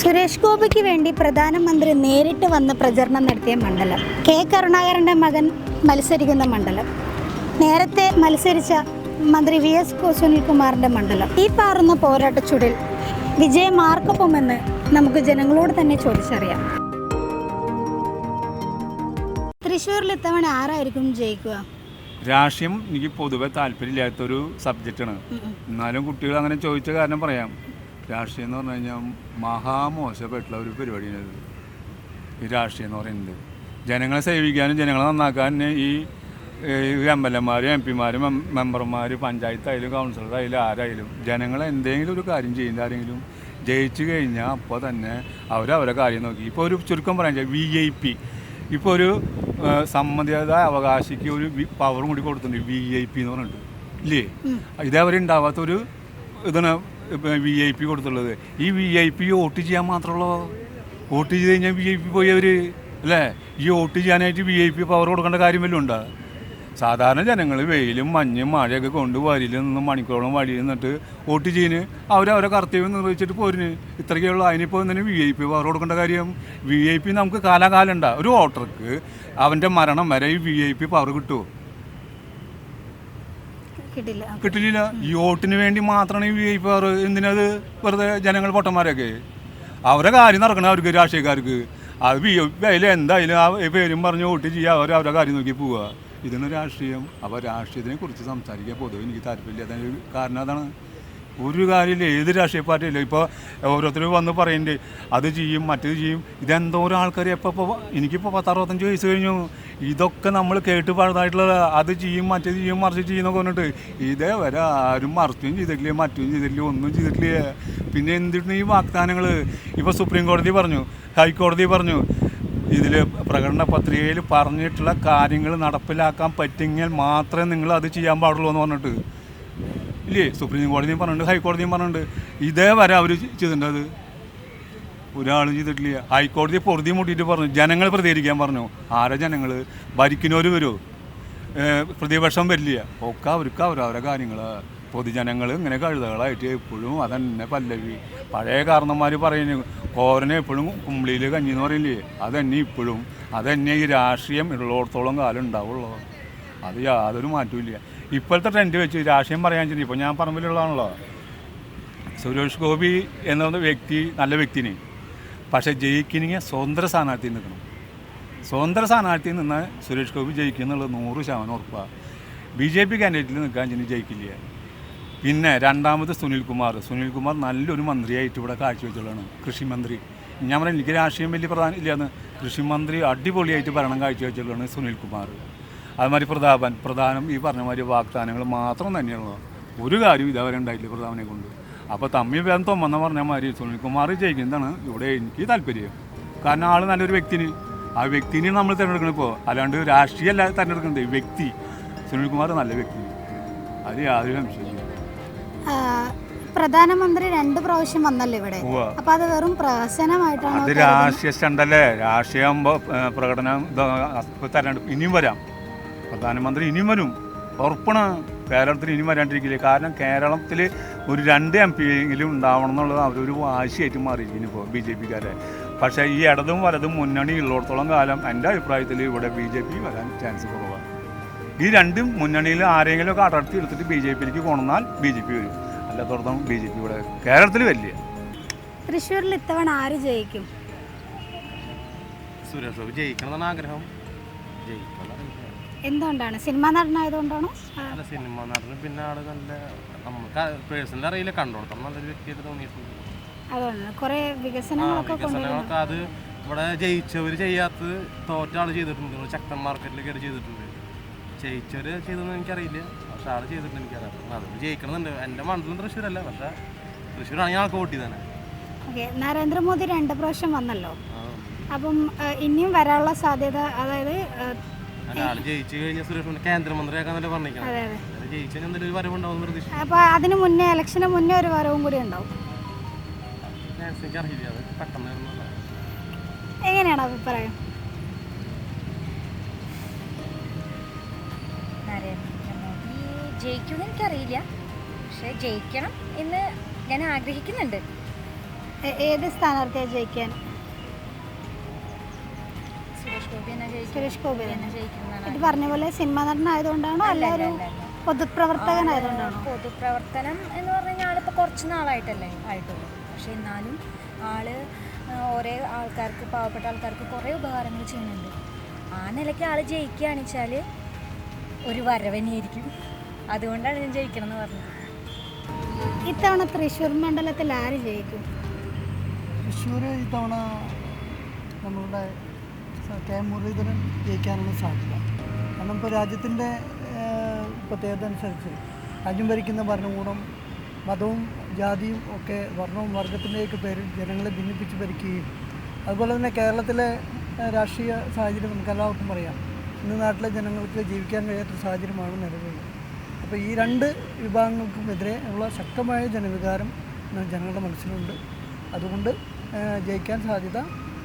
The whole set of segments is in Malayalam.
സുരേഷ് ഗോപിക്ക് വേണ്ടി പ്രധാനമന്ത്രി നേരിട്ട് വന്ന് പ്രചരണം നടത്തിയ മണ്ഡലം. കെ. കരുണാകരന്റെ മകൻ മത്സരിക്കുന്ന മണ്ഡലം. നേരത്തെ മത്സരിച്ച മന്ത്രി വി. എസ്. സുനിൽകുമാറിന്റെ മണ്ഡലം. ഈ പാറുന്ന പോരാട്ടച്ചുടിൽ വിജയം ആർക്കൊപ്പമെന്ന് നമുക്ക് ജനങ്ങളോട് തന്നെ ചോദിച്ചറിയാം. തൃശ്ശൂരിൽ ഇത്തവണ ആരായിരിക്കും ജയിക്കുക? രാഷ്ട്രീയം എനിക്ക് പൊതുവെ താല്പര്യമില്ലാത്തൊരു സബ്ജക്റ്റാണ് എന്നാലും കുട്ടികൾ അങ്ങനെ ചോദിച്ച കാരണം പറയാം. രാഷ്ട്രീയം എന്ന് പറഞ്ഞു കഴിഞ്ഞാൽ മഹാമോശപ്പെട്ടുള്ള ഒരു പരിപാടിയാണ് ഇത്. ഈ രാഷ്ട്രീയം എന്ന് പറയുന്നത്. ജനങ്ങളെ സേവിക്കാനും ജനങ്ങളെ നന്നാക്കാനും ഈ എം എൽ എമാരും എം പിമാരും മെമ്പർമാർ പഞ്ചായത്തായാലും കൗൺസിലറായാലും ആരായാലും ജനങ്ങളെ എന്തെങ്കിലും ഒരു കാര്യം ചെയ്യുന്ന ആരെങ്കിലും ജയിച്ചു കഴിഞ്ഞാൽ അപ്പോൾ തന്നെ അവരവരെ കാര്യം നോക്കി. ഇപ്പോൾ ഒരു ചുരുക്കം പറയാൻ വി ഐ പി ഇപ്പോൾ ഒരു സമ്മതിദായ അവകാശിക്ക് ഒരു പവറും കൂടി കൊടുത്തിട്ടുണ്ട് വി ഐ പി എന്ന് പറഞ്ഞിട്ട്. ഇല്ലേ? ഇതേവരെ ഉണ്ടാവാത്തൊരു ഇതാണ് വി ഐ പി കൊടുത്തുള്ളത്. ഈ വി ഐ പി വോട്ട് ചെയ്യാൻ മാത്രമുള്ളോ? വോട്ട് ചെയ്ത് കഴിഞ്ഞാൽ വി ഐ പി പോയി അവർ അല്ലേ? ഈ വോട്ട് ചെയ്യാനായിട്ട് വി ഐ പി പവർ കൊടുക്കേണ്ട കാര്യം വല്ലതും ഉണ്ടോ? സാധാരണ ജനങ്ങൾ വെയിലും മഞ്ഞും മഴയൊക്കെ കൊണ്ട് വരിയിൽ നിന്ന് മണിക്കൂറോളം വഴി നിന്നിട്ട് വോട്ട് ചെയ്യുന്നു അവരവരെ കർത്തവ്യം നിർവഹിച്ചിട്ട് പോരുന്നു ഇത്രയ്ക്കുള്ള അതിനിപ്പോൾ തന്നെ വി ഐ പി പവർ കൊടുക്കേണ്ട കാര്യം? വി ഐ പി നമുക്ക് കാലാകാലം ഉണ്ടാ. ഒരു വോട്ടർക്ക് അവന്റെ മരണം വരെ ഈ വി ഐ പി പവർ കിട്ടുമോ കിട്ടില്ല. ഈ വോട്ടിന് വേണ്ടി മാത്രമാണ് ഈ വി ഐ പി ആർ എന്തിനത് വെറുതെ ജനങ്ങൾ പൊട്ടന്മാരൊക്കെ അവരെ കാര്യം നടക്കണം അവർക്ക് രാഷ്ട്രീയക്കാർക്ക്. അത് ബി അതിൽ എന്തായാലും ആ പേരും പറഞ്ഞ് വോട്ട് ചെയ്യുക അവർ അവരുടെ കാര്യം നോക്കി പോവുക. ഇതാണ് രാഷ്ട്രീയം? അപ്പോൾ രാഷ്ട്രീയത്തിനെ കുറിച്ച് സംസാരിക്കാൻ പൊതുവെ എനിക്ക് താല്പര്യമില്ല. അതിന് കാരണം അതാണ്. ഒരു കാര്യമില്ല. ഏത് രാഷ്ട്രീയ പാർട്ടിയില്ല ഇപ്പോൾ ഓരോരുത്തർ വന്ന് പറയുന്നുണ്ട് അത് ചെയ്യും മറ്റേത് ചെയ്യും. ഇതെന്തോരം ആൾക്കാർ എപ്പോൾ ഇപ്പോൾ എനിക്കിപ്പോൾ പത്തറുപത്തഞ്ച് വയസ്സ് കഴിഞ്ഞു. ഇതൊക്കെ നമ്മൾ കേട്ട് പാടുന്നതായിട്ടുള്ള അത് ചെയ്യും മറ്റേ ചെയ്യും മറിച്ച് ചെയ്യുന്നൊക്കെ പറഞ്ഞിട്ട് ഇതേ വരെ ആരും മറിച്ചും ചെയ്തിട്ടില്ല മറ്റും ചെയ്തിട്ടില്ല ഒന്നും ചെയ്തിട്ടില്ല. പിന്നെ എന്തിട്ട് ഈ വാഗ്ദാനങ്ങൾ? ഇപ്പോൾ സുപ്രീം കോടതി പറഞ്ഞു ഹൈക്കോടതി പറഞ്ഞു ഇതിൽ പ്രകടന പത്രികയിൽ പറഞ്ഞിട്ടുള്ള കാര്യങ്ങൾ നടപ്പിലാക്കാൻ പറ്റുമെങ്കിൽ മാത്രമേ നിങ്ങൾ അത് ചെയ്യാൻ പാടുള്ളൂ എന്ന് പറഞ്ഞിട്ട്. ഇല്ലേ? സുപ്രീം കോടതിയും പറഞ്ഞിട്ടുണ്ട് ഹൈക്കോടതിയും പറഞ്ഞിട്ടുണ്ട്. ഇതേ വരെ അവർ ചെയ്തിട്ടുണ്ട് അത്? ഒരാളും ചെയ്തിട്ടില്ല. ഹൈക്കോടതി പൊറുതി മുട്ടിയിട്ട് പറഞ്ഞു. ജനങ്ങൾ പ്രതികരിക്കാൻ പറഞ്ഞു. ആരാ ജനങ്ങൾ ഭരിക്കുന്നവർ വരുമോ പ്രതിപക്ഷം വരില്ല. ഒക്കെ അവർക്ക് അവരവരെ കാര്യങ്ങൾ പൊതുജനങ്ങൾ ഇങ്ങനെ കഴുതകളായിട്ട് എപ്പോഴും അതന്നെ പല്ലവി. പഴയ കാരണന്മാർ പറയുന്നു കോരനെ എപ്പോഴും കുമ്പിളിയിൽ കഞ്ഞി എന്ന് പറയില്ലേ? അതന്നെ ഇപ്പോഴും. അതന്നെ ഈ രാഷ്ട്രീയം ഉള്ളിടത്തോളം കാലം ഉണ്ടാവുള്ളൂ. അത് യാതൊരു മാറ്റവും ഇപ്പോഴത്തെ ട്രെൻഡ് വെച്ച് രാഷ്ട്രീയം പറയാൻ വെച്ചിട്ട് ഇപ്പോൾ ഞാൻ പറമ്പിലുള്ളതാണല്ലോ സുരേഷ് ഗോപി എന്ന വ്യക്തി നല്ല വ്യക്തിനെ പക്ഷേ ജയിക്കണമെങ്കിൽ സ്വതന്ത്ര സ്ഥാനാർത്ഥി നിൽക്കണം. സ്വതന്ത്ര സ്ഥാനാർത്ഥി നിന്ന് സുരേഷ് ഗോപി ജയിക്കുന്നുള്ളത് നൂറ് ശതമാനം ഉറപ്പാണ് ബി ജെ പി കാൻഡിഡേറ്റിൽ നിൽക്കാൻ ചെന്ന് ജയിക്കില്ല. പിന്നെ രണ്ടാമത് സുനിൽകുമാർ സുനിൽകുമാർ നല്ലൊരു മന്ത്രിയായിട്ട് ഇവിടെ കാഴ്ചവെച്ചുള്ളതാണ്. കൃഷിമന്ത്രി. ഞാൻ പറയാം എനിക്ക് രാഷ്ട്രീയം വലിയ പ്രധാനം ഇല്ലാന്ന്. കൃഷിമന്ത്രി അടിപൊളിയായിട്ട് ഭരണം കാഴ്ചവെച്ചുള്ളതാണ് സുനിൽകുമാർ അതുമാതിരി പ്രതാപൻ. പ്രധാനം ഈ പറഞ്ഞ മാതിരി വാഗ്ദാനങ്ങൾ മാത്രം തന്നെയുള്ളൂ ഒരു കാര്യം ഇതേവരെ ഉണ്ടായില്ല പ്രതാപനെ കൊണ്ട്. അപ്പോൾ തമ്മി ബന്ധം വന്ന പറഞ്ഞ മാതിരി സുനിൽകുമാർ ജയിക്കുന്നതാണ് ഇവിടെ എനിക്ക് താല്പര്യം. കാരണം ആൾ നല്ലൊരു വ്യക്തിന്. ആ വ്യക്തിനെ നമ്മൾ തിരഞ്ഞെടുക്കണം ഇപ്പോൾ അല്ലാണ്ട് രാഷ്ട്രീയമല്ല തിരഞ്ഞെടുക്കുന്നത് വ്യക്തി. സുനിൽകുമാർ നല്ല വ്യക്തി. അത് യാതൊരു സംശയമില്ല പ്രധാനമന്ത്രി രണ്ട് പ്രാവശ്യം വന്നല്ലേ ഇവിടെ. അപ്പൊ അത് വെറും പ്രഹസനമായിട്ടാണ് അത് രാഷ്ട്രീയ സ്റ്റണ്ടല്ലേ രാഷ്ട്രീയ പ്രകടനം തെരഞ്ഞെടുപ്പ് ഇനിയും വരാം. പ്രധാനമന്ത്രി ഇനിയും വരും. ഉറപ്പാണ്. കേരളത്തിൽ ഇനി വരാണ്ടിരിക്കില്ല? കാരണം കേരളത്തിൽ ഒരു രണ്ട് എം പി എങ്കിലും ഉണ്ടാവണം എന്നുള്ളത് അവരൊരു വാശിയായിട്ട് മാറിയിരിക്കുന്നു ഇപ്പോൾ ബി ജെ പിക്കാരെ? പക്ഷേ ഈ ഇടതും വലതും മുന്നണി ഉള്ളിടത്തോളം കാലം എന്റെ അഭിപ്രായത്തിൽ ഇവിടെ ബി ജെ പി വരാൻ ചാൻസ് കുറവാണ്. ഈ രണ്ടും മുന്നണിയിൽ ആരെങ്കിലും ഒക്കെ അടർത്തി എടുത്തിട്ട് ബി ജെ പിയിലേക്ക് കൊണ്ടുവന്നാൽ ബി ജെ പി വരും. അല്ലാത്തടത്തോളം ബി ജെ പി ഇവിടെ കേരളത്തിൽ വലിയ തൃശ്ശൂരിൽ ഇത്തവണ ആര് ജയിക്കും? സുരേഷ് ജയിക്കണം എന്നാണ് ആഗ്രഹം. ജയിക്കണം. എന്തുകൊണ്ടാണ്? സിനിമ നടനായതുകൊണ്ടാണോ? അല്ല സിനിമ നടന് പിന്നെ ആൾ നല്ല നമുക്ക് പേഴ്സണൽ അറിയില്ല. കണ്ടോടത്തോളം നല്ലൊരു വ്യക്തിയായിട്ട് തോന്നിയിട്ടുണ്ട്. അതുകൊണ്ടാണ്. കുറേ വികസനങ്ങളൊക്കെ വികസനങ്ങളൊക്കെ അത് ഇവിടെ ജയിച്ചവർ ചെയ്യാത്തത് തോറ്റ ആൾ ചെയ്തിട്ടുണ്ട്. ശക്തൻ മാർക്കറ്റിൽ കയറി ചെയ്തിട്ടുണ്ട്. ജയിച്ചവര് ചെയ്തെന്ന് എനിക്കറിയില്ല. പക്ഷെ ആൾ ചെയ്തിട്ടുണ്ട് എനിക്കറിയാം. അത് ജയിക്കണമെന്നുണ്ട് എന്റെ മണ്ഡലം തൃശ്ശൂരല്ല. പക്ഷെ തൃശ്ശൂരാണെങ്കിൽ ആൾക്ക് വോട്ട് ചെയ്തേനെ. ഓക്കെ. നരേന്ദ്രമോദി രണ്ട് പ്രാവശ്യം വന്നല്ലോ. അപ്പം ഇനിയും വരാനുള്ള സാധ്യത അതായത് ജയിച്ചു കഴിഞ്ഞാൽ സുരേഷ് ഗോപി കേന്ദ്രമന്ത്രിയാക്കാന്നല്ലേ പറഞ്ഞിരിക്കണം. അതെ അതെ. ജയിച്ചു കഴിഞ്ഞാൽ എന്തെങ്കിലും ഒരു വരവുണ്ടാവും അപ്പോൾ അതിന് മുന്നേ ഇലക്ഷന് മുന്നേ ഒരു വരവും കൂടി ഉണ്ടാവും. എനിക്ക് അറിയില്ല അത്? പെട്ടെന്ന് വരുന്നതല്ല. എങ്ങനെയാണ് അഭിപ്രായം? നരേന്ദ്രമോദി ജയിക്കുമെന്ന് എനിക്കറിയില്ല. പക്ഷെ ജയിക്കണം എന്ന് ഞാൻ ആഗ്രഹിക്കുന്നുണ്ട്. ഏത് സ്ഥാനാർത്ഥിയാണ് ജയിക്കാൻ? സുരേഷ് ഗോപി ഇത് പറഞ്ഞ പോലെ സിനിമ നടനായതുകൊണ്ടാണോ അല്ല ഒരു പൊതുപ്രവർത്തകനായതുകൊണ്ടാണോ? പൊതുപ്രവർത്തനം എന്ന് പറഞ്ഞാൽ കഴിഞ്ഞാൽ ആളിപ്പോൾ കുറച്ച് നാളായിട്ടല്ലേ ആയിട്ടുള്ളൂ. പക്ഷെ എന്നാലും ആൾ ഓരോ ആൾക്കാർക്ക് പാവപ്പെട്ട ആൾക്കാർക്ക് കുറേ ഉപകാരങ്ങൾ ചെയ്യുന്നുണ്ട്. ആ നിലയ്ക്ക് ആൾ ജയിക്കുകയാണെന്ന് വെച്ചാൽ ഒരു വരവനെയായിരിക്കും അതുകൊണ്ടാണ് ഞാൻ ജയിക്കണം എന്ന് പറഞ്ഞത്. ഇത്തവണ തൃശ്ശൂർ മണ്ഡലത്തിൽ ആര് ജയിക്കും? തൃശ്ശൂർ ഇത്തവണ നമ്മളുടെ കെ. മുരളീധരൻ ജയിക്കാനുള്ള സാധ്യത. കാരണം ഇപ്പോൾ രാജ്യത്തിന്റെ പ്രത്യേകത അനുസരിച്ച് രാജ്യം ഭരിക്കുന്ന ഭരണകൂടം മതവും ജാതിയും ഒക്കെ വർണവും വർഗത്തിന്റെയൊക്കെ പേരിൽ ജനങ്ങളെ ഭിന്നിപ്പിച്ച് ഭരിക്കുകയും അതുപോലെ തന്നെ കേരളത്തിലെ രാഷ്ട്രീയ സാഹചര്യം നമുക്ക് എല്ലാവർക്കും അറിയാം. ഇന്ന് നാട്ടിലെ ജനങ്ങൾക്ക് ജീവിക്കാൻ കഴിയാത്ത സാഹചര്യമാണ് നിലവിലുള്ളത്. അപ്പോൾ ഈ രണ്ട് വിഭാഗങ്ങൾക്കുമെതിരെ ഉള്ള ശക്തമായ ജനവികാരം ജനങ്ങളുടെ മനസ്സിലുണ്ട്. അതുകൊണ്ട് ജയിക്കാൻ സാധ്യത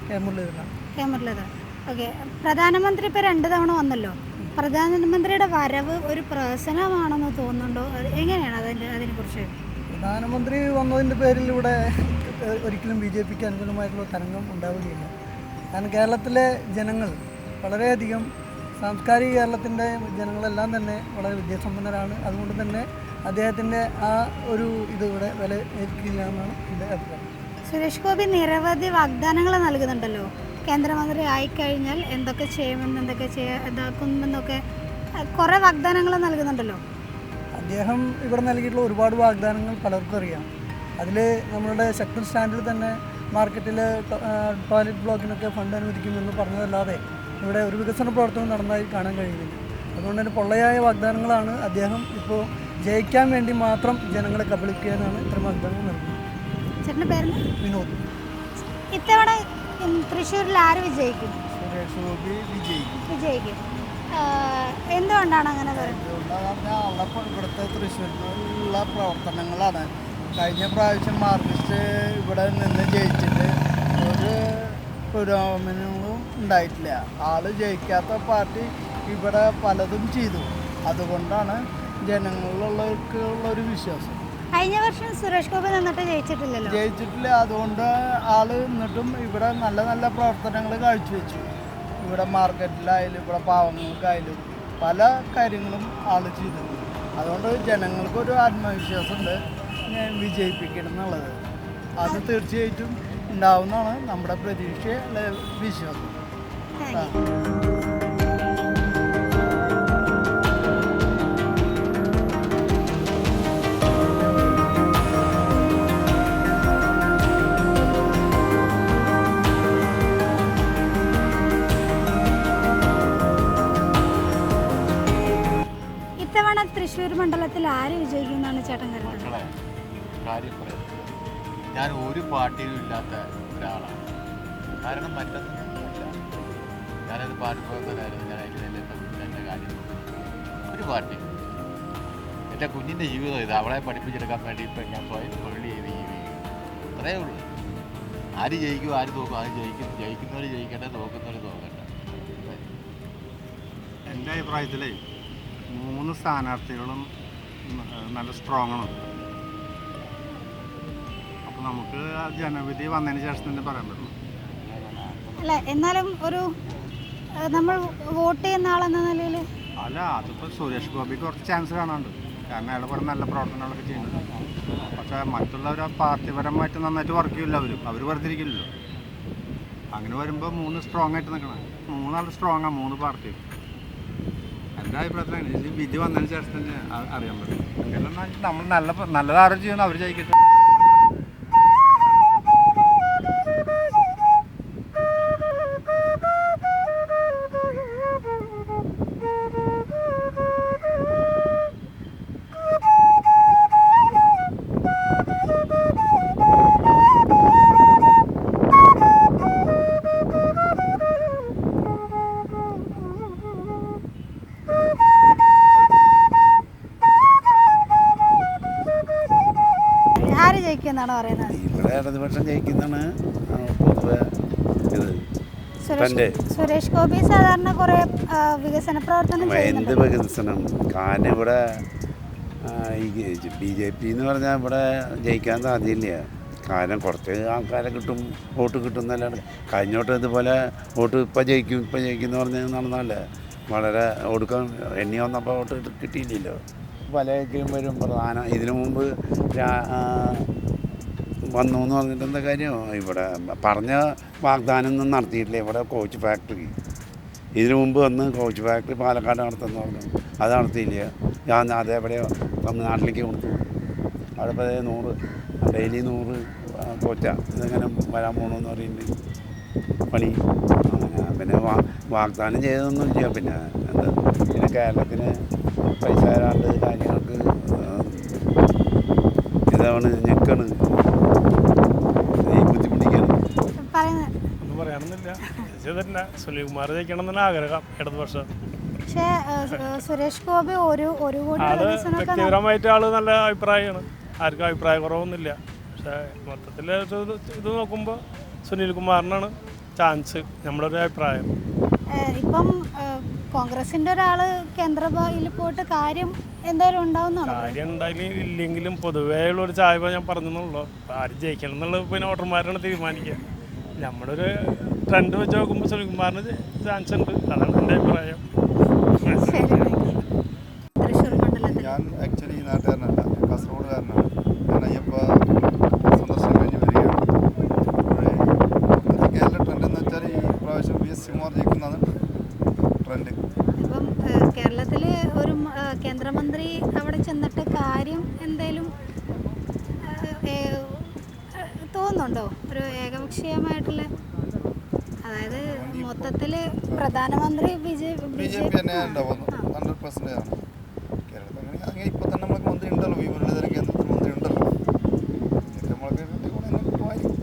കെ. മുരളീധരനാണ്. ഓക്കെ. പ്രധാനമന്ത്രി ഇപ്പോൾ രണ്ട് തവണ വന്നല്ലോ. പ്രധാനമന്ത്രിയുടെ വരവ് ഒരു പ്രഹസനമാണെന്ന് തോന്നുന്നുണ്ടോ? എങ്ങനെയാണ് അതിന്റെ അതിനെക്കുറിച്ച്? പ്രധാനമന്ത്രി വന്നതിന്റെ പേരിൽ ഇവിടെ ഒരിക്കലും ബി ജെ പിക്ക് അനുകൂലമായിട്ടുള്ള തരംഗം ഉണ്ടാവുകയില്ല. കാരണം കേരളത്തിലെ ജനങ്ങൾ വളരെയധികം സാംസ്കാരിക കേരളത്തിന്റെ ജനങ്ങളെല്ലാം തന്നെ വളരെ വിദ്യാസമ്പന്നരാണ്. അതുകൊണ്ട് തന്നെ അദ്ദേഹത്തിന്റെ ആ ഒരു ഇത് ഇവിടെ വില ഏൽക്കില്ല എന്നാണ് എന്റെ അഭിപ്രായം. സുരേഷ് ഗോപി നിരവധി വാഗ്ദാനങ്ങൾ നൽകുന്നുണ്ടല്ലോ. കേന്ദ്രമന്ത്രി ആയിക്കഴിഞ്ഞാൽ എന്തൊക്കെ ചെയ്യുമെന്ന് എന്തൊക്കെ ചെയ്യാ ഇതാക്കുമെന്നൊക്കെ കുറെ വാഗ്ദാനങ്ങൾ നൽകുന്നുണ്ടല്ലോ. അദ്ദേഹം ഇവിടെ നൽകിയിട്ടുള്ള ഒരുപാട് വാഗ്ദാനങ്ങൾ പലർക്കും അറിയാം. അതിൽ നമ്മളുടെ സെക്ടർ സ്റ്റാൻഡിൽ തന്നെ മാർക്കറ്റിൽ ടോയ്ലറ്റ് ബ്ലോക്കിനൊക്കെ ഫണ്ട് അനുവദിക്കുമെന്ന് പറഞ്ഞതല്ലാതെ ഇവിടെ ഒരു വികസന പ്രവർത്തനം നടന്നതായി കാണാൻ കഴിയുന്നില്ല. അതുകൊണ്ട് തന്നെ പൊള്ളയായ വാഗ്ദാനങ്ങളാണ് അദ്ദേഹം ഇപ്പോൾ ജയിക്കാൻ വേണ്ടി മാത്രം ജനങ്ങളെ കബളിക്കുക എന്നാണ് ഇത്തരം വാഗ്ദാനങ്ങൾ നൽകുന്നത്. വിനോദ്. ഇത്തവണ തൃശ്ശൂരിൽ ആര് വിജയിക്കും? സുരേഷ് ഗോപി വിജയിക്കും. വിജയിക്കും. എന്തുകൊണ്ടാണ് അങ്ങനെ പറഞ്ഞാൽ ഇവിടുത്തെ തൃശ്ശൂരിലുള്ള പ്രവർത്തനങ്ങളാണ്. കഴിഞ്ഞ പ്രാവശ്യം മാർക്സിസ്റ്റ് ഇവിടെ നിന്ന് ജയിച്ചിട്ട് ഒരു പുരോഗമനങ്ങളും ഉണ്ടായിട്ടില്ല. ആൾ ജയിക്കാത്ത പാർട്ടി ഇവിടെ പലതും ചെയ്തു. അതുകൊണ്ടാണ് ജനങ്ങളിലുള്ളവർക്കുള്ള ഒരു വിശ്വാസം. കഴിഞ്ഞ വർഷം സുരേഷ് ഗോപി നിന്നിട്ട് ജയിച്ചിട്ടില്ലല്ലോ? ജയിച്ചിട്ടില്ല. അതുകൊണ്ട് ആൾ എന്നിട്ടും ഇവിടെ നല്ല നല്ല പ്രവർത്തനങ്ങൾ കാഴ്ചവെച്ചു. ഇവിടെ മാർക്കറ്റിലായാലും ഇവിടെ പാവങ്ങൾക്കായാലും പല കാര്യങ്ങളും ആൾ ചെയ്തിട്ടുണ്ട്. അതുകൊണ്ട് ജനങ്ങൾക്കൊരു ആത്മവിശ്വാസമുണ്ട് ഞാൻ വിജയിപ്പിക്കണം എന്നുള്ളത്. അത് തീർച്ചയായിട്ടും ഉണ്ടാവുന്നതാണ് നമ്മുടെ പ്രതീക്ഷ വിശ്വാസം. തൃശ്ശൂർ മണ്ഡലത്തിൽ ആര് വിജയിക്കും എന്നാണ് ചേട്ടൻ കരുതുന്നത്? കാര്യം ഞാൻ ഒരു പാർട്ടിയിലും ഇല്ലാത്ത ഒരാളാണ്. കാരണം മറ്റൊന്നുമില്ല. ഞാനത് പാടുമ്പോഴായിരുന്നു ഞാൻ അതിൽ എന്റെ കാര്യം ഒരു പാർട്ടി. എന്റെ കുഞ്ഞിന്റെ ജീവിതം ഇത്. അവളെ പഠിപ്പിച്ചെടുക്കാൻ വേണ്ടി ഇപ്പം ഞാൻ സ്വയം തൊഴിൽ ചെയ്ത് ജീവിക്കും അത്രേ ഉള്ളൂ. ആര് ജയിക്കും ആര് തോക്കും ആര് ജയിക്കും. ജയിക്കുന്നവർ ജയിക്കട്ടെ തോക്കുന്നവർ തോക്കട്ടെ. എന്റെ അഭിപ്രായത്തിൽ മൂന്ന് സ്ഥാനാർത്ഥികളും നല്ല സ്ട്രോങ് ആണ് അപ്പോൾ നമുക്ക് ജനവിധി വന്നതിന് ശേഷം തന്നെ പറയാൻ പറ്റുള്ളൂ അല്ല എന്നാലും ഒരു നമ്മൾ വോട്ട് ചെയ്യുന്ന ആളെന്ന നിലയിൽ അല്ല അതിപ്പോ സുരേഷ് ഗോപിക്ക് കുറച്ച് ചാൻസ് കാണാനുണ്ട്. കാരണം അയാൾ കുറേ നല്ല പ്രവർത്തനങ്ങളൊക്കെ ചെയ്യുന്നുണ്ട്. പക്ഷെ മറ്റുള്ളവർ പാർട്ടിപരമായിട്ട് നന്നായിട്ട് വർക്ക് ചെയ്യില്ല അവരും. അവർ വെറുതെ ഇരിക്കില്ലല്ലോ. അങ്ങനെ വരുമ്പോൾ മൂന്ന് സ്ട്രോങ് ആയിട്ട് നിൽക്കണം മൂന്നാൾ സ്ട്രോങ് ആണ് മൂന്ന് പാർട്ടി എന്റെ അഭിപ്രായത്തിലാണ് വിധി വന്നതിന് ശേഷം തന്നെ അറിയാൻ പറ്റും. നമ്മൾ നല്ല നല്ലതാരോ ചെയ്യുന്നു അവർ ജയിക്കട്ടെ. ഇടതുപക്ഷം ജയിക്കുന്നതാണ് പൊതുവെ ഇത്. സുരേഷ് ഗോപി സാധാരണ കുറേ വികസന പ്രവർത്തനം എന്ത് വികസനം? കാരണം ഇവിടെ ബി ജെ പി എന്ന് പറഞ്ഞാൽ ഇവിടെ ജയിക്കാൻ സാധ്യമില്ല കാരണം കുറച്ച് ആൾക്കാരെ കിട്ടും വോട്ട് കിട്ടും എന്നല്ലാണ്ട്. കഴിഞ്ഞോട്ട് ഇതുപോലെ വോട്ട് ഇപ്പം ജയിക്കും ഇപ്പം ജയിക്കും എന്ന് പറഞ്ഞ് നടന്നല്ലേ വളരെ ഒടുക്കം എണ്ണി വന്നപ്പോൾ വോട്ട് കിട്ടിയില്ലല്ലോ. പല വരും. പ്രധാന ഇതിനു മുമ്പ് വന്നു എന്ന് പറഞ്ഞിട്ട് എന്താ കാര്യം? ഇവിടെ പറഞ്ഞ വാഗ്ദാനം ഒന്നും നടത്തിയിട്ടില്ല. ഇവിടെ കോച്ച് ഫാക്ടറി ഇതിനു മുമ്പ് വന്ന് കോച്ച് ഫാക്ടറി പാലക്കാട് നടത്തുമെന്ന് പറഞ്ഞു. അത് നടത്തിയില്ല. ഞാൻ അതേപോലെ തമിഴ്നാട്ടിലേക്ക് കൊടുത്തു. അവിടെ ഇപ്പോൾ നൂറ് ഡെയിലി നൂറ് കോച്ച ഇതെങ്ങനെ വരാൻ പോകണമെന്ന് പറയുന്നുണ്ട് പണി. അങ്ങനെ പിന്നെ വാ വാഗ്ദാനം ചെയ്തതൊന്നും ഇല്ല പിന്നെ എന്താ പിന്നെ കേരളത്തിന് പൈസ തരാണ്ട് കാര്യങ്ങൾക്ക് ഇതാണ് ഞെക്കാണ്. പറയുന്നത്. ഒന്നും പറയാനൊന്നുമില്ല. ഇത് തന്നെ സുനിൽകുമാർ ജയിക്കണം എന്നാണ് ആഗ്രഹം. ഇടതുപക്ഷം. പക്ഷേ ഏഹ്, ഏഹ്, സുരേഷ് ഗോപി ഒരു ഒരു കോടി ആൾ വികസനമൊക്കെ വ്യക്തിപരമായിട്ട് ആൾ നല്ല അഭിപ്രായമാണ്. ആർക്കും അഭിപ്രായ കുറവൊന്നുമില്ല. പക്ഷേ മൊത്തത്തിൽ ഇത് നോക്കുമ്പോൾ സുനിൽകുമാറിനാണ് ചാൻസ്. നമ്മുടെ ഒരു അഭിപ്രായം ഇപ്പം കോൺഗ്രസിന്റെ ഒരാൾ കേന്ദ്രയിൽ പോയിട്ട് കാര്യം എന്തായാലും ഉണ്ടാവുന്നതാണ് കാര്യം ഉണ്ടായി ഇല്ലെങ്കിലും പൊതുവേ ഉള്ള ഒരു ചായ്വ ഞാൻ പറഞ്ഞെന്നുള്ളൂ ആര് ജയിക്കണം എന്നുള്ളത് പിന്നെ വോട്ടർമാരാണ് തീരുമാനിക്കുക. നമ്മുടെ ഒരു ട്രെൻഡ് വെച്ച് നോക്കുമ്പോൾ സുനിൽകുമാറിന് ചാൻസ് ഉണ്ട്. അതാണ് എന്റെ അഭിപ്രായം. ഞാൻ ആക്ച്വലി ഈ നാട്ടുകാരനല്ല കാസർഗോഡുകാരനാണ്. ഞാൻ അയ്യപ്പ സന്ദർശനം കഴിഞ്ഞ് വരികയാണ്. അപ്പോൾ കേരള ട്രെൻഡ് എന്ന് വെച്ചാൽ ഈ പ്രാവശ്യം പി എസ് സിമാർ ജയിക്കുന്നതാണ് ട്രെൻഡ് ഇപ്പം കേരളത്തിൽ ഒരു കേന്ദ്രമന്ത്രി അവിടെ ചെന്നിട്ട് കാര്യം എന്തേലും തോന്നുന്നുണ്ടോ? ഒരു ഏകപക്ഷീയമായിട്ടുള്ള അതായത് മൊത്തത്തിൽ പ്രധാനമന്ത്രി B J B J P തന്നെ ഉണ്ടാവും ഹൺഡ്രഡ് പെർസെന്റേജ് ആണ്. കേരളത്തിൽ അങ്ങനെ അങ്ങനെ ഇപ്പോൾ തന്നെ നമുക്ക് മന്ത്രി ഉണ്ടല്ലോ. ഈ മുരളീധര കേന്ദ്രത്തിൽ മന്ത്രി ഉണ്ടല്ലോ. ഇതൊക്കെ നമ്മൾക്ക് കൂടെ തന്നെ കിട്ടുമായിരിക്കും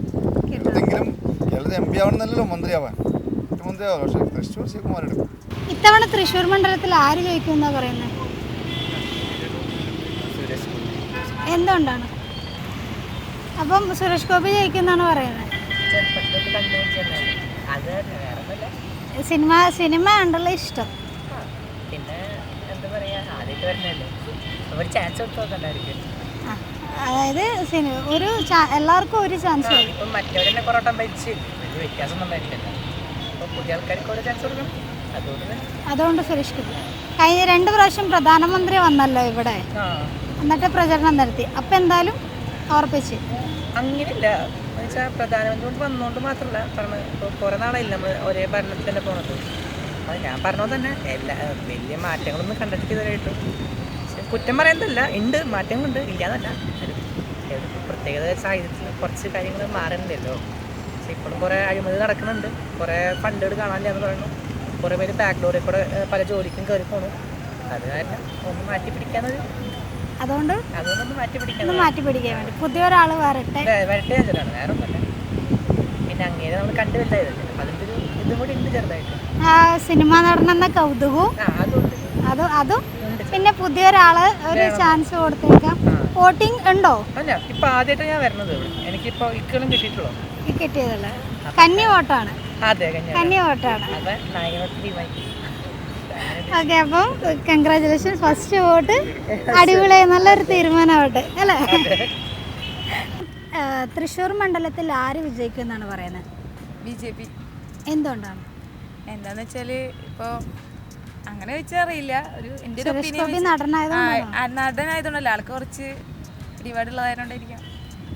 കേരളത്തെങ്കിലും കേരളത്തിൽ എം പി ആവണമെന്നല്ലല്ലോ മന്ത്രിയാവാൻ മുഖ്യമന്ത്രി ആവാം പക്ഷേ തൃശ്ശൂർ ശിവകുമാർ എടുക്കും. ഇത്തവണ തൃശ്ശൂർ മണ്ഡലത്തിൽ ആര് ജയിക്കും എന്നാ പറയുന്നത് എന്തുകൊണ്ടാണ്? അപ്പം സുരേഷ് ഗോപി ജയിക്കുന്നാണ് പറയുന്നത്. സിനിമ സിനിമ ഉണ്ടല്ലോ ഇഷ്ടം. പിന്നെ എന്താ പറയാ ആദ്യമായിട്ട് വരണല്ലേ ഒരു ചാൻസ് അതായത് സിനിമ ഒരു എല്ലാവർക്കും ഒരു ചാൻസ് ഇപ്പം മറ്റവരെന്നെ വലിയ ഉണ്ടായിട്ടില്ല അപ്പോൾ പുതിയ ആൾക്കാർക്ക് ചാൻസ് കൊടുക്കണം അതുകൊണ്ട് സുരേഷ് ഗോപി. കഴിഞ്ഞ രണ്ട് പ്രാവശ്യം പ്രധാനമന്ത്രി വന്നല്ലോ ഇവിടെ. എന്നിട്ട് പ്രചരണം നടത്തി. അപ്പം എന്തായാലും ഉറപ്പിച്ച്. അങ്ങനെയില്ല. എന്നുവെച്ചാൽ പ്രധാനമന്ത്രി കൊണ്ട് വന്നുകൊണ്ട് മാത്രമല്ല കാരണം ഇപ്പോൾ കുറേ നാളായില്ല നമ്മൾ ഒരേ ഭരണത്തിൽ തന്നെ പോണത്. അപ്പോൾ ഞാൻ പറഞ്ഞത് തന്നെ എല്ലാ വലിയ മാറ്റങ്ങളൊന്നും കണ്ടിട്ടില്ല ഇതുവരെയായിട്ടും കുറ്റം പറയുന്നതല്ല ഉണ്ട് മാറ്റങ്ങളുണ്ട് ഇല്ലാന്നല്ല. പ്രത്യേകത സാഹചര്യത്തിൽ കുറച്ച് കാര്യങ്ങൾ മാറുന്നുണ്ടല്ലോ പക്ഷെ ഇപ്പോഴും കുറേ അഴിമതി നടക്കുന്നുണ്ട്. കുറേ ഫണ്ടുകൾ കാണാനില്ല എന്ന് പറയുന്നു. കുറേ പേര് ബാക്ക്ഡോറിൽ കൂടെ പല ജോലിക്കും കയറി പോണു. അത് കാരണം ഒന്ന് മാറ്റി പിടിക്കാനൊരു അതുകൊണ്ട് അതുകൊണ്ടൊന്ന് മാറ്റി പിടിക്കാൻ ഒന്ന് മാറ്റി പിടിക്കാൻ വേണ്ടി. പുതിയ ഒരാൾ വരട്ടെ. വരട്ടെ വേറെ പിന്നെ അങ്ങേരെ നമ്മൾ കണ്ടു വലുതായതല്ലേ അപ്പം അതിന്റെ ഒരു ഇതും കൂടി ഉണ്ട് ചെറുതായിട്ട്. ആ സിനിമ നടനെന്ന കൗതുകവും അത് അതും പിന്നെ പുതിയ ഒരാൾ ഒരു ചാൻസ് കൊടുത്തേക്കാം. വോട്ടിംഗ് ഉണ്ടോ? അല്ല ഇപ്പം ആദ്യമായിട്ട് ഞാൻ വരുന്നത് കിട്ടിയിട്ടുള്ളൂ. കിട്ടിയതല്ല? കന്നി വോട്ടാണ്. അതെ കന്നി വോട്ടാണ്. ഓക്കെ അപ്പം കൺഗ്രാചുലേഷൻ ഫസ്റ്റ് വോട്ട്. അടിപൊളിയായി നല്ലൊരു തീരുമാനമാവട്ടെ. അല്ലേ? തൃശ്ശൂർ മണ്ഡലത്തിൽ ആര് വിജയിക്കും എന്നാണ് പറയുന്നത്? B J P. എന്തുകൊണ്ടാണ്? എന്താന്ന് വെച്ചാൽ ഇപ്പോ അങ്ങനെ വെച്ചറിയില്ല ഒരു എന്റെ ഒരു നടനായതുകൊണ്ടല്ല. ആൾക്ക് കുറച്ച് പിടിപാടുള്ളതായതുകൊണ്ടായിരിക്കാം.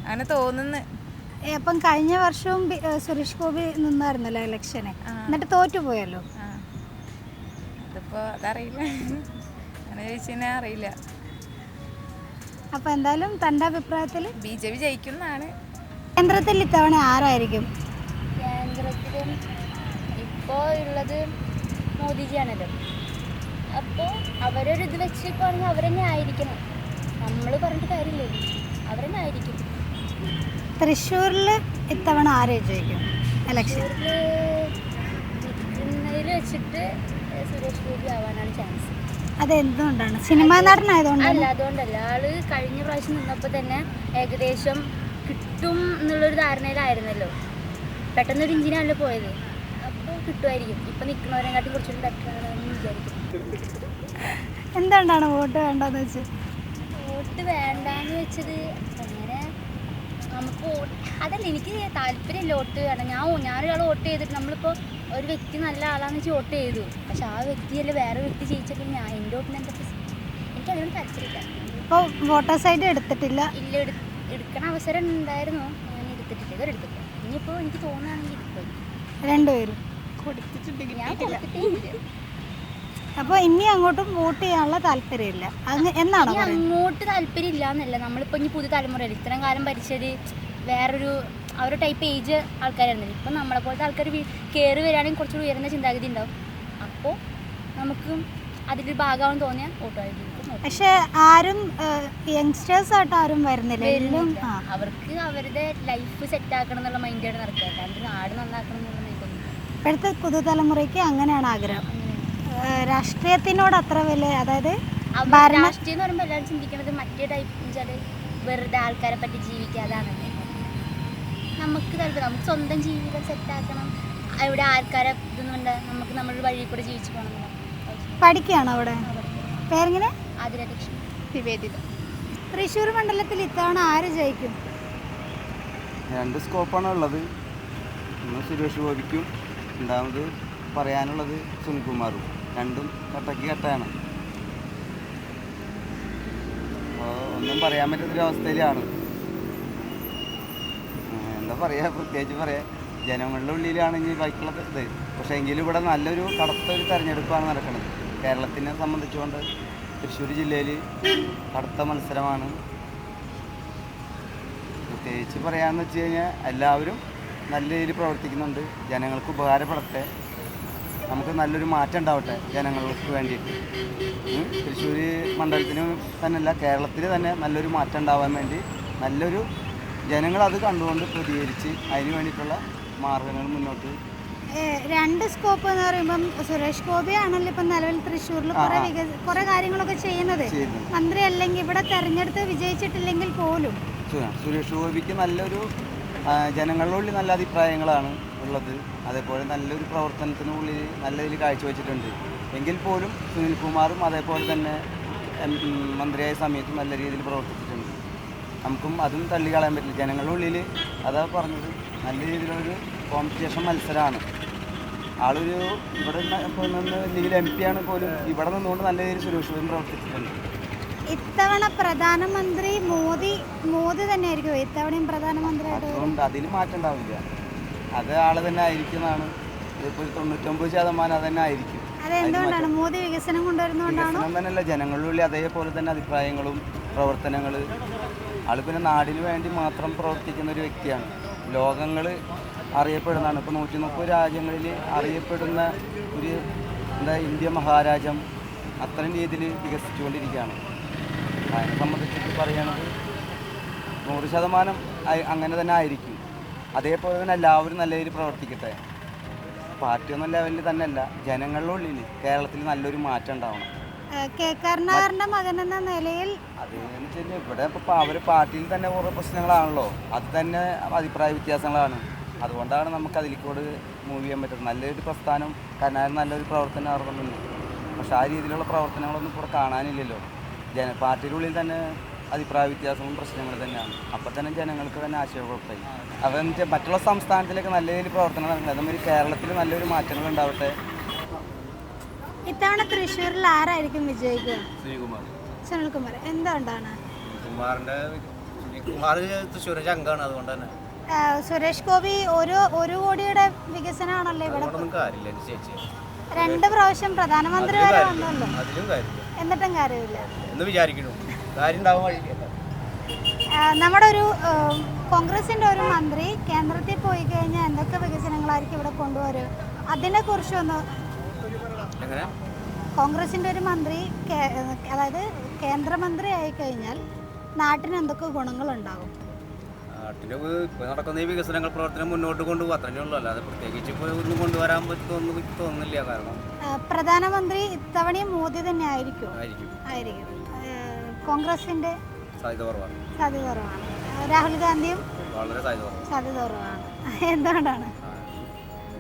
അങ്ങനെ തോന്നുന്നു. ഏ, അപ്പം കഴിഞ്ഞ വർഷവും ബി- ഏ, സുരേഷ് ഗോപി നിന്നായിരുന്നല്ലോ ഇലക്ഷന്. എന്നിട്ട് തോറ്റുപോയല്ലോ. ആ അതിപ്പോ അതറിയില്ല. അങ്ങനെ ചോദിച്ചു കഴിഞ്ഞാൽ അറിയില്ല. അപ്പോൾ എന്തായാലും തന്റെ അഭിപ്രായത്തിൽ ബി ജെ പി ജയിക്കുന്നതാണ് കേന്ദ്രത്തിൽ ഇത്തവണ ആരായിരിക്കും? കേന്ദ്രത്തിലും ഇപ്പോൾ ഉള്ളത് മോദിജിയാണല്ലോ. അപ്പോൾ അവരൊരു ഇത് വെച്ചേക്കുവാണെങ്കിൽ അവരെന്നെ ആയിരിക്കണം. നമ്മൾ പറഞ്ഞിട്ട് കാര്യമില്ലേ. അവരെന്നെ ആയിരിക്കും. തൃശ്ശൂരിൽ ഇത്തവണ ആരെ ജയിക്കും? ഇലക്ഷൻ വെച്ചിട്ട് സുരേഷ് ഗോപി ആവാനാണ് ചാൻസ് അതെന്തുകൊണ്ടാണ്? സിനിമാ നടനായതുകൊണ്ട് അല്ല അതുകൊണ്ടല്ല. ആൾ കഴിഞ്ഞ പ്രാവശ്യം നിന്നപ്പോൾ തന്നെ ഏകദേശം കിട്ടും എന്നുള്ളൊരു ധാരണയിലായിരുന്നല്ലോ. പെട്ടെന്നൊരു ഇഞ്ചിനാണല്ലോ പോയത്. അപ്പോൾ കിട്ടുമായിരിക്കും. ഇപ്പം നിൽക്കുന്നവരെക്കാട്ടി കുറച്ചുകൂടി ബെറ്റർ ആണെന്ന് വിചാരിക്കും എന്തുകൊണ്ടാണ് വോട്ട് വേണ്ടെന്ന് വെച്ച്? വോട്ട് വേണ്ടാന്ന് വെച്ചത് അങ്ങനെ നമുക്ക് അതല്ല എനിക്ക് താല്പര്യമില്ല വോട്ട് വേണ്ട ഞാൻ ഞാനൊരാൾ വോട്ട് ചെയ്തിട്ട് നമ്മളിപ്പോൾ ഒരു വ്യക്തി നല്ല ആളാണെന്ന് വെച്ച് വോട്ട് ചെയ്തു. പക്ഷെ ആ വ്യക്തിയല്ല വേറെ വ്യക്തി ജയിച്ചപ്പോൾ ഞാൻ എന്റെ വോട്ടിന് എന്താ എനിക്ക് അതിനോട് താല്പര്യമില്ല. ഇപ്പോൾ വോട്ടേഴ്സ് ആയിട്ട് എടുത്തിട്ടില്ല? ഇല്ല എടു- എടുക്കണ അവസരം ഉണ്ടായിരുന്നു. ഞാൻ എടുത്തിട്ടില്ല. ഇതുവരെ എടുത്തിട്ടില്ല. ഇനിയിപ്പോൾ എനിക്ക് തോന്നുകയാണെങ്കിൽ എടുക്കും. രണ്ടുപേരും. ഞാൻ കൊടുത്തിട്ടേ ഇല്ല അപ്പോൾ ഇനി അങ്ങോട്ടും വോട്ട് ചെയ്യാനുള്ള താല്പര്യമില്ല. അങ്ങ് എന്നാണോ അങ്ങോട്ട് താല്പര്യം ഇല്ല എന്നല്ല നമ്മളിപ്പോൾ ഇനി പുതിയ തലമുറയിൽ ഇത്രയും കാലം ഭരിച്ചത് വേറൊരു അവരുടെ ടൈപ്പ് ഏജ് ആൾക്കാരായിരുന്നു ഇപ്പം നമ്മളെ പോലത്തെ ആൾക്കാർ കയറി വരികയാണെങ്കിൽ കുറച്ചുകൂടി ഉയർന്ന ചിന്താഗതി ഉണ്ടാവും. അപ്പോൾ നമുക്ക് അതിന്റെ ഭാഗമാണെന്ന് തോന്നിയാൽ ഓട്ടോ ആയിരിക്കും പക്ഷെ ആരും യങ്സ്റ്റേഴ്സ് ആയിട്ട് ആരും വരുന്നില്ല. അവർക്ക് അവരുടെ ലൈഫ് സെറ്റ് ആക്കണം എന്നുള്ള മൈൻഡാണ് നടക്കുക. അല്ലാണ്ട് നാട് നന്നാക്കണം എന്നുള്ള മൈൻഡ് ഇപ്പോഴത്തെ പുതുതലമുറയ്ക്ക് അങ്ങനെയാണ് ആഗ്രഹം. രാഷ്ട്രീയത്തിനോട് അത്ര വലിയ അതായത് രാഷ്ട്രീയം എന്ന് പറയുമ്പോൾ എല്ലാവരും ചിന്തിക്കുന്നത് മറ്റേ ടൈപ്പ് വെച്ചാൽ വെറുതെ ആൾക്കാരെ പറ്റി ജീവിക്കാതാണല്ലേ നമുക്ക് താല്പര്യം നമുക്ക് സ്വന്തം ജീവിതം സെറ്റാക്കണം ഇവിടെ ആൾക്കാരെ ഇതൊന്നുമുണ്ട് നമുക്ക് നമ്മുടെ വഴി കൂടെ ജീവിച്ചു പോകണം പഠിക്കുകയാണ് അവിടെ? പേരെങ്ങനെ? ആതിര ലക്ഷ്മി നിവേദിത തൃശ്ശൂർ മണ്ഡലത്തിൽ ഇത്തവണ ആര് ജയിക്കും? രണ്ട് സ്കോപ്പാണ് ഉള്ളത്. ഒന്ന് സുരേഷ് ഗോപിക്കും രണ്ടാമത് പറയാനുള്ളത് സുനിൽകുമാറും. രണ്ടും കട്ടക്ക് കട്ടയാണ് ഒന്നും പറയാൻ പറ്റാത്തൊരവസ്ഥയിലാണ്. എന്താ പറയുക പ്രത്യേകിച്ച് പറയാ ജനങ്ങളുടെ ഉള്ളിലാണ് ഇനി ബാക്കിയുള്ളത് ഇത്. പക്ഷേ എങ്കിലും ഇവിടെ നല്ലൊരു കടുത്ത ഒരു തെരഞ്ഞെടുപ്പാണ് നടക്കുന്നത് കേരളത്തിനെ സംബന്ധിച്ചുകൊണ്ട് തൃശ്ശൂർ ജില്ലയിൽ കടുത്ത മത്സരമാണ്. പ്രത്യേകിച്ച് പറയാമെന്ന് വെച്ച് കഴിഞ്ഞാൽ എല്ലാവരും നല്ല രീതിയിൽ പ്രവർത്തിക്കുന്നുണ്ട്. ജനങ്ങൾക്ക് ഉപകാരപ്പെടട്ടെ. നമുക്ക് നല്ലൊരു മാറ്റം ഉണ്ടാവട്ടെ ജനങ്ങൾക്ക് വേണ്ടിയിട്ട്. തൃശ്ശൂർ മണ്ഡലത്തിന് തന്നെയല്ല കേരളത്തിൽ തന്നെ നല്ലൊരു മാറ്റം ഉണ്ടാവാൻ വേണ്ടി നല്ലൊരു ജനങ്ങൾ അത് കണ്ടുകൊണ്ട് പ്രതികരിച്ച് അതിന് വേണ്ടിയിട്ടുള്ള മാർഗങ്ങൾ മുന്നോട്ട് രണ്ട് സ്കോപ്പ് എന്ന് പറയുമ്പം സുരേഷ് ഗോപി ആണല്ലോ ഇപ്പം നിലവിൽ തൃശ്ശൂരിൽ കുറെ വികസ കുറെ കാര്യങ്ങളൊക്കെ ചെയ്യുന്നത്. മന്ത്രി അല്ലെങ്കിൽ ഇവിടെ തെരഞ്ഞെടുത്ത് വിജയിച്ചിട്ടില്ലെങ്കിൽ പോലും. സുരേഷ് ഗോപിക്ക് നല്ലൊരു ജനങ്ങളിലുള്ളിൽ ഉള്ളിൽ നല്ല അഭിപ്രായങ്ങളാണ് ഉള്ളത്. അതേപോലെ നല്ലൊരു പ്രവർത്തനത്തിനുള്ളിൽ നല്ല രീതിയിൽ കാഴ്ചവെച്ചിട്ടുണ്ട്. എങ്കിൽ പോലും സുനിൽകുമാറും അതേപോലെ തന്നെ മന്ത്രിയായ സമയത്ത് നല്ല രീതിയിൽ പ്രവർത്തിച്ചിട്ടുണ്ട് നമുക്കും അതും തള്ളിക്കളയാൻ പറ്റില്ല. ജനങ്ങളുടെ ഉള്ളിൽ അതാ പറഞ്ഞത്. നല്ല രീതിയിലൊരു കോമ്പറ്റീഷൻ മത്സരമാണ് ആളൊരു ഇവിടെ നിന്ന് ഇപ്പോൾ നിന്ന് ലീഗിൽ എം പി ആണ് പോലും ഇവിടെ നിന്നുകൊണ്ട് നല്ല രീതിയിൽ സുരക്ഷിതം പ്രവർത്തിച്ചിട്ടുണ്ട്. ഇത്തവണ പ്രധാനമന്ത്രി മോദി മോദി തന്നെ ആയിരിക്കും ഇത്തവണയും പ്രധാനമന്ത്രി അതുകൊണ്ട് അതിൽ മാറ്റം ഉണ്ടാവില്ല. അത് ആൾ തന്നെ ആയിരിക്കുന്നതാണ് ഇതിപ്പോൾ തൊണ്ണൂറ്റൊമ്പത് ശതമാനം അത് തന്നെ ആയിരിക്കും. അതെന്തുകൊണ്ടാണ്? മോദി വികസനം കൊണ്ടുവരുന്നതുകൊണ്ടാണ്? തന്നെയല്ല ജനങ്ങളുടെ ഉള്ളിൽ അതേപോലെ തന്നെ അഭിപ്രായങ്ങളും പ്രവർത്തനങ്ങൾ ആൾ പിന്നെ നാടിന് വേണ്ടി മാത്രം പ്രവർത്തിക്കുന്ന ഒരു വ്യക്തിയാണ്. ലോകങ്ങൾ അറിയപ്പെടുന്നതാണ്. ഇപ്പോൾ നൂറ്റി മുപ്പത് രാജ്യങ്ങളിൽ അറിയപ്പെടുന്ന ഒരു എന്താ ഇന്ത്യ മഹാരാജം അത്രയും രീതിയിൽ വികസിച്ചുകൊണ്ടിരിക്കുകയാണ്. അതിനെ സംബന്ധിച്ചിട്ട് പറയുകയാണെങ്കിൽ നൂറ് ശതമാനം അങ്ങനെ തന്നെ ആയിരിക്കും. അതേപോലെ തന്നെ എല്ലാവരും നല്ല രീതിയിൽ പ്രവർത്തിക്കട്ടെ. പാർട്ടി ഒന്നും ലെവലിൽ തന്നെയല്ല. ജനങ്ങളുടെ ഉള്ളിൽ കേരളത്തിൽ നല്ലൊരു മാറ്റം ഉണ്ടാവണം. കെ കരുണാകരന്റെ മകൻ എന്ന നിലയിൽ ഇവിടെ അവർ പാർട്ടിയിൽ തന്നെ കുറെ പ്രശ്നങ്ങളാണല്ലോ. അത് തന്നെ അഭിപ്രായ വ്യത്യാസങ്ങളാണ്. അതുകൊണ്ടാണ് നമുക്ക് അതിലേക്കൂടെ മൂവ് ചെയ്യാൻ പറ്റുന്നത്. നല്ലൊരു പ്രസ്ഥാനം കരുണാകരൻ നല്ലൊരു പ്രവർത്തനം നടത്തുന്നുണ്ട് പക്ഷെ ആ രീതിയിലുള്ള പ്രവർത്തനങ്ങളൊന്നും ഇവിടെ കാണാനില്ലല്ലോ. ജന പാർട്ടിയുടെ ഉള്ളിൽ തന്നെ അഭിപ്രായ വ്യത്യാസവും പ്രശ്നങ്ങൾ തന്നെയാണ്. അപ്പം തന്നെ ജനങ്ങൾക്ക് തന്നെ ആശയക്കുഴപ്പമായി. അപ്പം മറ്റുള്ള സംസ്ഥാനത്തിലൊക്കെ നല്ല രീതിയിൽ പ്രവർത്തനങ്ങൾ നടക്കുന്നത് അതുമാതിരി കേരളത്തിൽ നല്ലൊരു മാറ്റങ്ങൾ ഉണ്ടാവട്ടെ. ഇത്തവണ തൃശ്ശൂരിൽ ആരായിരിക്കും വിജയിക്കുക? ശ്രീകുമാർ. സുനിൽകുമാർ. എന്തുകൊണ്ടാണ്? കുമാറിന്റെ കുമാർ തൃശ്ശൂർ അംഗമാണ് അതുകൊണ്ട് തന്നെ സുരേഷ് ഗോപി ഒരു ഒരു കോടിയുടെ വികസനമാണല്ലോ ഇവിടെ രണ്ട് പ്രാവശ്യം പ്രധാനമന്ത്രി വരെ വന്നല്ലോ. എന്നിട്ടും കാര്യമില്ല. എന്ന് വിചാരിക്കുന്നു. നമ്മുടെ ഒരു കോൺഗ്രസിന്റെ ഒരു മന്ത്രി കേന്ദ്രത്തിൽ പോയി കഴിഞ്ഞാൽ എന്തൊക്കെ വികസനങ്ങളായിരിക്കും ഇവിടെ കൊണ്ടുവരും അതിനെ കുറിച്ചൊന്ന് കോൺഗ്രസിന്റെ ഒരു മന്ത്രി അതായത് കേന്ദ്രമന്ത്രി ആയി കഴിഞ്ഞാൽ നാട്ടിന് എന്തൊക്കെ ഗുണങ്ങളുണ്ടാകും ഉണ്ടാകും ഇപ്പോൾ നടക്കുന്ന ഈ വികസനങ്ങൾ പ്രവർത്തനം മുന്നോട്ട് കൊണ്ടുപോകും. അത്രയേ ഉള്ളൂ. അല്ലാതെ പ്രത്യേകിച്ച് ഇപ്പോൾ ഒന്നും കൊണ്ടുവരാൻ പറ്റുമെന്ന് തോന്നുന്നില്ല. കാരണം പ്രധാനമന്ത്രി ഇത്തവണയും മോദി തന്നെ ആയിരിക്കും. ആയിരിക്കും. കോൺഗ്രസിന്റെ സാധ്യത കുറവാണ്. സാധ്യത കുറവാണ്. രാഹുൽ ഗാന്ധിയും വളരെ സാധ്യത സാധ്യത കുറവാണ്. എന്തുകൊണ്ടാണ്?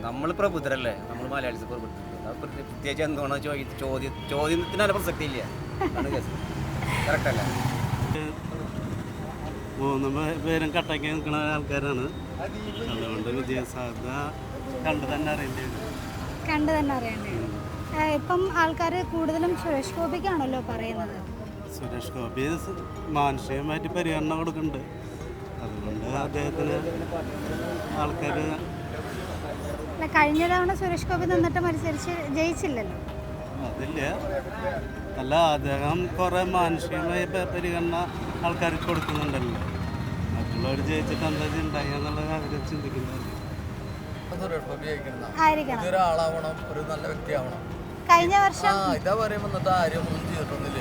നമ്മൾ പ്രബുദ്ധരല്ലേ? നമ്മൾ മലയാളീസ് പ്രത്യേക- പ്രത്യേകിച്ച് എന്തുകൊണ്ടാണ് ചോദ്യ ചോദ്യ ചോദ്യത്തിന് അല്ല പ്രസക്തി ഇല്ല അതാണ് കേസ് കറക്റ്റ് അല്ലേ? മൂന്ന് പേരും കട്ടയ്ക്ക് നിൽക്കുന്ന ആൾക്കാരാണ്. അതുകൊണ്ട് വിജയസാധ്യത കണ്ടു തന്നെ അറിയേണ്ടി കണ്ടു തന്നെ അറിയേണ്ടി വരും. ഇപ്പം ആൾക്കാർ കൂടുതലും സുരേഷ് ഗോപിക്കാണല്ലോ പറയുന്നത്. സുരേഷ് ഗോപി മാനുഷികമായിട്ട് പരിഗണന കൊടുക്കുന്നുണ്ട്. അതുകൊണ്ട് അദ്ദേഹത്തിന് ആൾക്കാർ അല്ല കഴിഞ്ഞ തവണ സുരേഷ് ഗോപി നിന്നിട്ട് മത്സരിച്ച് ജയിച്ചില്ലല്ലോ. അതില്ല. അല്ല അദ്ദേഹം കുറെ മാനുഷികമായ പരിഗണന ആൾക്കാർക്ക് കൊടുക്കുന്നുണ്ടല്ലോ. മറ്റുള്ളവർ ജയിച്ചിട്ട് എന്താ ഉണ്ടായി എന്നുള്ളത് അവർ ചിന്തിക്കുന്നില്ല സുരേഷ് ഗോപി ജയിക്കണം. ആയിരിക്കണം. ഇതൊരാളാവണം ഒരു നല്ല വ്യക്തിയാവണം. കഴിഞ്ഞ ആ വർഷം ഇതാ പറയുമ്പോൾ എന്നിട്ട് ആരും ഒന്നും ചെയ്തിട്ടൊന്നുമില്ല.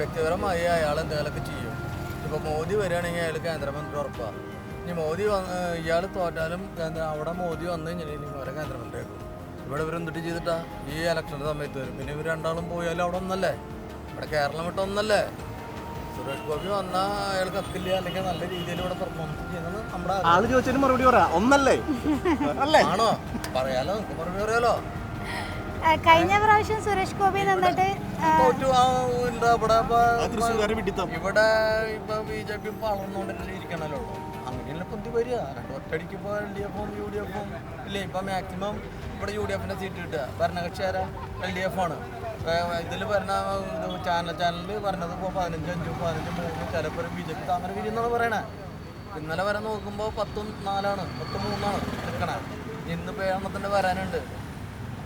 വ്യക്തിപരമായി അയാൾ എന്തെങ്കിലുമൊക്കെ ചെയ്യും. ഇപ്പൊ മോദി വരികയാണെങ്കിൽ അയാൾ കേന്ദ്രമന്ത്രി ഉറപ്പാണ് ഇനി മോദി വന്ന് ഇയാൾ തോറ്റാലും കേന്ദ്ര അവിടെ മോദി വന്നു കഴിഞ്ഞിട്ടുണ്ടെങ്കിൽ ഇവരെ കേന്ദ്രമന്ത്രിയാക്കും ഇവിടെ ഇവർ എന്തിട്ട് ചെയ്തിട്ടാ? ഈ ഇലക്ഷന്റെ സമയത്ത് വരും. പിന്നെ ഇവർ രണ്ടാളും പോയാലും അവിടെ ഒന്നല്ലേ? ഇവിടെ കേരളം വിട്ട ഒന്നല്ലേ? സുരേഷ് ഗോപി വന്നാൽ അയാൾ കത്തില്ല അല്ലെങ്കിൽ നല്ല രീതിയിൽ ഇവിടെ പെർഫോമൻസ് ചെയ്യുന്നത് നമ്മുടെ ആൾ ചോദിച്ചതിന് മറുപടി പറയാ. ഒന്നല്ലേ? അല്ലേ ആണോ? പറയാലോ നമുക്ക് മറുപടി പറയാലോ? കഴിഞ്ഞ പ്രാവശ്യം സുരേഷ് ഗോപി നിന്നിട്ട് ഇവിടെ ഇപ്പൊ- ബി ജെ പി പൊന്തി വരിക. രണ്ട് ഒറ്റയടിക്ക് ഇപ്പോൾ എൽ ഡി എഫും യു ഡി എഫും ഇല്ലേ? ഇപ്പം മാക്സിമം ഇവിടെ യു ഡി എഫിന്റെ സീറ്റ് കിട്ടുക. ഭരണകക്ഷി ആരാ? എൽ ഡി എഫ് ആണ്. ഇതിൽ പറഞ്ഞ ചാനൽ ചാനലിൽ പറഞ്ഞത് ഇപ്പോൾ പതിനഞ്ച് അഞ്ചും പതിനഞ്ച് മൂന്നും ചിലപ്പോൾ ബി ജെ പി താമര വിരിയെന്നാണ് പറയണേ. ഇന്നലെ വരെ നോക്കുമ്പോൾ പത്തും നാലാണ് പത്തും മൂന്നാണ് നിൽക്കണേ ഇന്നിപ്പോൾ ഏഴെണ്ണത്തിന്റെ വരാനുണ്ട്.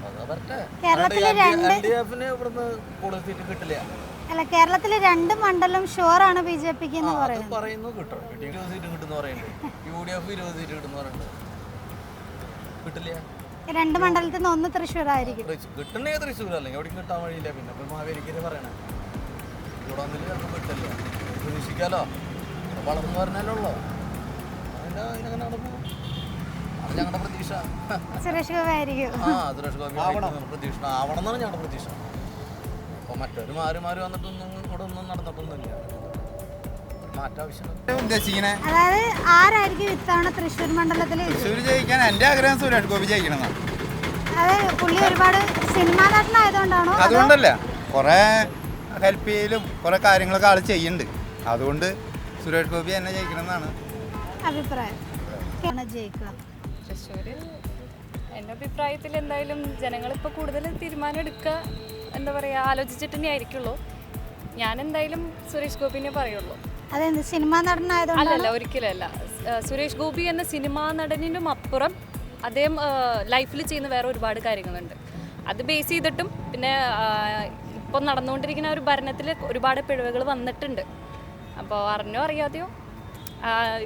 അതാ അത് വരട്ടെ എൽ ഡി എഫിന് ഇവിടുന്ന് കൂടുതൽ സീറ്റ് കിട്ടില്ല. അല്ല കേരളത്തിൽ രണ്ട് മണ്ഡലം ഷുവറാണ് ബി ജെ പിക്ക് എന്ന് പറയുന്നത്. പറയുന്നു കിട്ടും. കിട്ടി ഇരുപത് സീറ്റ് കിട്ടുന്ന പറയുന്നുണ്ട്. യു ഡി എഫ് ഇരുപത് സീറ്റ് കിട്ടുന്ന പറയുന്നുണ്ട്. കിട്ടില്ല? രണ്ട് മണ്ഡലത്തിൽ നിന്ന് ഒന്ന് തൃശ്ശൂർ ആയിരിക്കും കിട്ടണമെങ്കിൽ തൃശ്ശൂർ അല്ലെങ്കിൽ എവിടേക്കും കിട്ടാൻ വഴിയില്ല. പിന്നെ ഇപ്പൊ മാവേലിക്കര് പറയണേ. ഇവിടെ വന്നിട്ട് ചിലപ്പോൾ കിട്ടില്ല. പ്രതീക്ഷിക്കാലോ? വളർന്നു പറഞ്ഞാലേ ഉള്ളൂ. അതിന്റെ അതിനങ്ങനെ നടക്കും അത് ഞങ്ങളുടെ പ്രതീക്ഷ. സുരേഷ് ഗോപി ആയിരിക്കും. ആ സുരേഷ് ഗോപി പ്രതീക്ഷ. ആവണം എന്നാണ് ഞങ്ങളുടെ പ്രതീക്ഷ. അപ്പോൾ മറ്റൊരു മാറി മാറി വന്നിട്ടൊന്നും ഇവിടെ ഒന്നും നടന്നിട്ടൊന്നുമില്ല. അതായത് ആരായിരിക്കും ഇത്തവണ തൃശ്ശൂർ മണ്ഡലത്തിൽ തൃശ്ശൂർ ജയിക്കാൻ എന്റെ ആഗ്രഹം സുരേഷ് ഗോപി ജയിക്കണം അതെ പുള്ളി ഒരുപാട് സിനിമാ നടനായതുകൊണ്ടാണോ? അതോ അതുകൊണ്ടല്ല കുറേ ഹെൽപ്പ് ചെയ്യലും കുറേ കാര്യങ്ങളൊക്കെ ആൾ ചെയ്യുന്നുണ്ട്. അതുകൊണ്ട് സുരേഷ് ഗോപി എന്നെ ജയിക്കണമെന്നാണ്. അഭിപ്രായം. ആണ് ജയിക്കുക? തൃശ്ശൂർ എന്റെ അഭിപ്രായത്തിൽ എന്തായാലും ജനങ്ങൾ ഇപ്പോൾ കൂടുതൽ തീരുമാനം എടുക്കുക എന്താ പറയുക ആലോചിച്ചിട്ട് തന്നെ ആയിരിക്കുള്ളൂ. ഞാൻ എന്തായാലും സുരേഷ് ഗോപിനെ പറയുള്ളൂ. അതെന്ത് സിനിമ നടനായതുകൊണ്ട് അല്ലല്ല ഒരിക്കലും അല്ല. ഒരിക്കലല്ല സുരേഷ് ഗോപി എന്ന സിനിമാ നടനിനും അപ്പുറം അദ്ദേഹം ലൈഫിൽ ചെയ്യുന്ന വേറെ ഒരുപാട് കാര്യങ്ങളുണ്ട്. അത് ബേസ് ചെയ്തിട്ടും പിന്നെ ഇപ്പം നടന്നുകൊണ്ടിരിക്കുന്ന ഒരു ഭരണത്തിൽ ഒരുപാട് പിഴവുകൾ വന്നിട്ടുണ്ട്. അപ്പോൾ അറിഞ്ഞോ അറിയാതെയോ?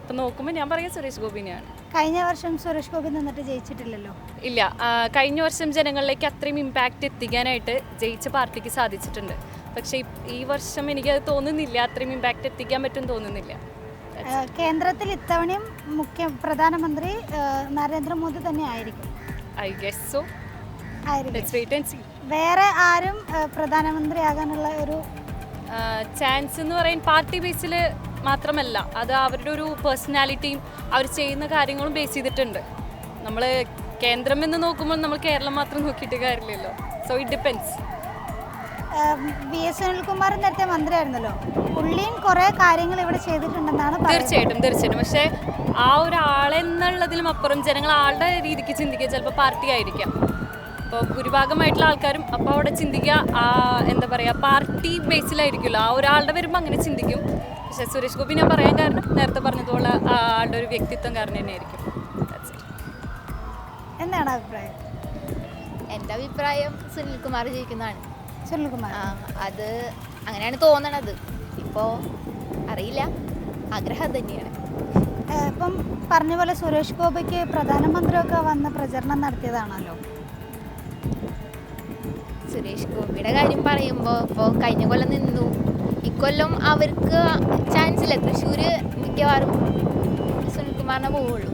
ഇപ്പം നോക്കുമ്പോൾ ഞാൻ പറയാം സുരേഷ് ഗോപിനെയാണ്. കഴിഞ്ഞ വർഷം സുരേഷ് ഗോപി നിന്നിട്ട് ജയിച്ചിട്ടില്ലല്ലോ? ഇല്ല. കഴിഞ്ഞ വർഷം ജനങ്ങളിലേക്ക് അത്രയും ഇമ്പാക്റ്റ് എത്തിക്കാനായിട്ട് ജയിച്ച പാർട്ടിക്ക് സാധിച്ചിട്ടുണ്ട്. പക്ഷേ ഈ- വർഷം എനിക്ക് എനിക്കത് തോന്നുന്നില്ല. അത്രയും ഇമ്പാക്റ്റ് എത്തിക്കാൻ പറ്റും തോന്നുന്നില്ല. കേന്ദ്രത്തിൽ ഇത്തവണയും മുഖ്യ പ്രധാനമന്ത്രി നരേന്ദ്രമോദി തന്നെ ആയിരിക്കും. ഐ ഗെസ് സോ വേറെ ആരും പ്രധാനമന്ത്രിയാകാനുള്ള ഒരു ചാൻസ് എന്ന് പറയാൻ പാർട്ടി ബേസിൽ മാത്രമല്ല അത് അവരുടെ ഒരു പേഴ്സണാലിറ്റിയും അവർ ചെയ്യുന്ന കാര്യങ്ങളും ബേസ് ചെയ്തിട്ടുണ്ട്. നമ്മൾ കേന്ദ്രം എന്ന് നോക്കുമ്പോൾ നമ്മൾ കേരളം മാത്രം നോക്കിയിട്ട് കാര്യമില്ലല്ലോ. So it depends V S Sunilkumar നേരത്തെ മന്ത്രിയായിരുന്നല്ലോ. പുള്ളിയും കുറെ കാര്യങ്ങൾ ഇവിടെ ചെയ്തിട്ടുണ്ടെന്നാണ് തീർച്ചയായിട്ടും തീർച്ചയായിട്ടും. പക്ഷേ ആ ഒരാളെന്നുള്ളതിലും അപ്പുറം ജനങ്ങൾ ആളുടെ രീതിക്ക് ചിന്തിക്കുക ചിലപ്പോൾ പാർട്ടി ആയിരിക്കാം. അപ്പോൾ ഭൂരിഭാഗമായിട്ടുള്ള ആൾക്കാരും അപ്പോൾ അവിടെ ചിന്തിക്കുക എന്താ പറയുക പാർട്ടി ബേസിലായിരിക്കുമല്ലോ ആ ഒരാളുടെ വരുമ്പോൾ അങ്ങനെ ചിന്തിക്കും. പക്ഷേ സുരേഷ് ഗോപി ഞാൻ പറയാൻ കാരണം നേരത്തെ പറഞ്ഞതുപോലെ ആളുടെ ഒരു വ്യക്തിത്വം കാരണം തന്നെയായിരിക്കും. എന്താണ് അഭിപ്രായം? എന്റെ അഭിപ്രായം സുനിൽകുമാർ ജയിക്കുന്നതാണ്. സുനിൽകുമാർ. ആ അത് അങ്ങനെയാണ് തോന്നണത്. ഇപ്പോൾ അറിയില്ല. ആഗ്രഹം തന്നെയാണ്. ഇപ്പം പറഞ്ഞ പോലെ സുരേഷ് ഗോപിക്ക് പ്രധാനമന്ത്രിയൊക്കെ വന്ന് പ്രചരണം നടത്തിയതാണല്ലോ. സുരേഷ് ഗോപിയുടെ കാര്യം പറയുമ്പോൾ ഇപ്പോൾ കഴിഞ്ഞ കൊല്ലം നിന്നു. ഇക്കൊല്ലം അവർക്ക് ചാൻസ് ഇല്ല. തൃശ്ശൂർ മിക്കവാറും സുനിൽകുമാറിനെ പോവുള്ളൂ.